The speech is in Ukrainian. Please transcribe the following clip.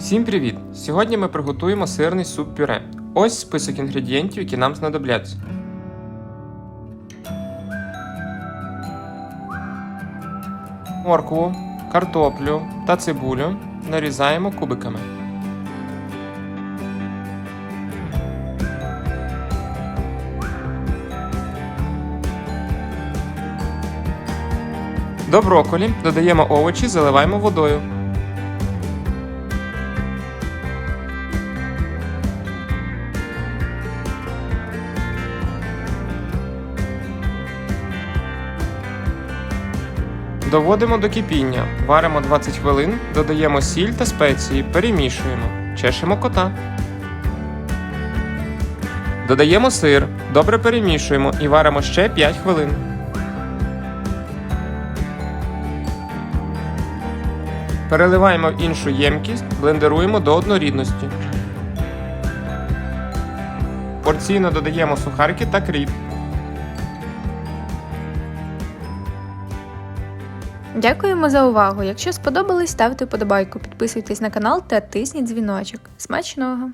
Всім привіт! Сьогодні ми приготуємо сирний суп пюре. Ось список інгредієнтів, які нам знадобляться. Моркву, картоплю та цибулю нарізаємо кубиками. До брокколі додаємо овочі, заливаємо водою. Доводимо до кипіння, варимо 20 хвилин, додаємо сіль та спеції, перемішуємо, чешемо кота. Додаємо сир, добре перемішуємо і варимо ще 5 хвилин. Переливаємо в іншу ємкість, блендеруємо до однорідності. Порційно додаємо сухарки та кріп. Дякуємо за увагу. Якщо сподобалось, ставте вподобайку, підписуйтесь на канал та тисніть дзвіночок. Смачного!